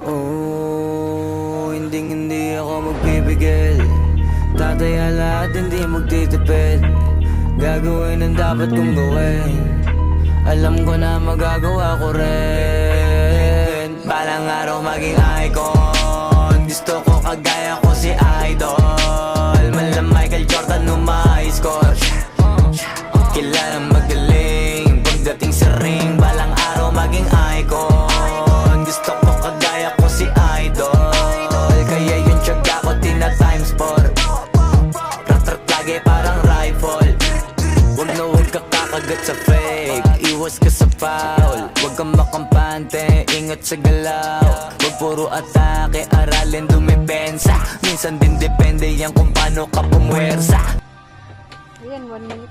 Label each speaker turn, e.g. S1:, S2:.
S1: Oh, hindi hindi ako magpipigil Tataya lahat, hindi magtitipid. Gagawin ang dapat kong gawin. Alam ko na magagawa ko rin. Balang araw maging icon. Gusto ko kagaya ko si Idol. Malam Michael Jordan umay scotch Kilala magaling. Pagdating sa ring Balang araw maging icon. Tina times 4 Rat-rat lagi parang rifle. Huwag na huwag ka kakagat sa fake. Iwas ka sa foul. Huwag kang makampante. Ingat sa galaw. Huwag puro atake. Aralin dumipensa. Minsan din depende yan kung paano ka pumwersa.
S2: Ayan, one minute.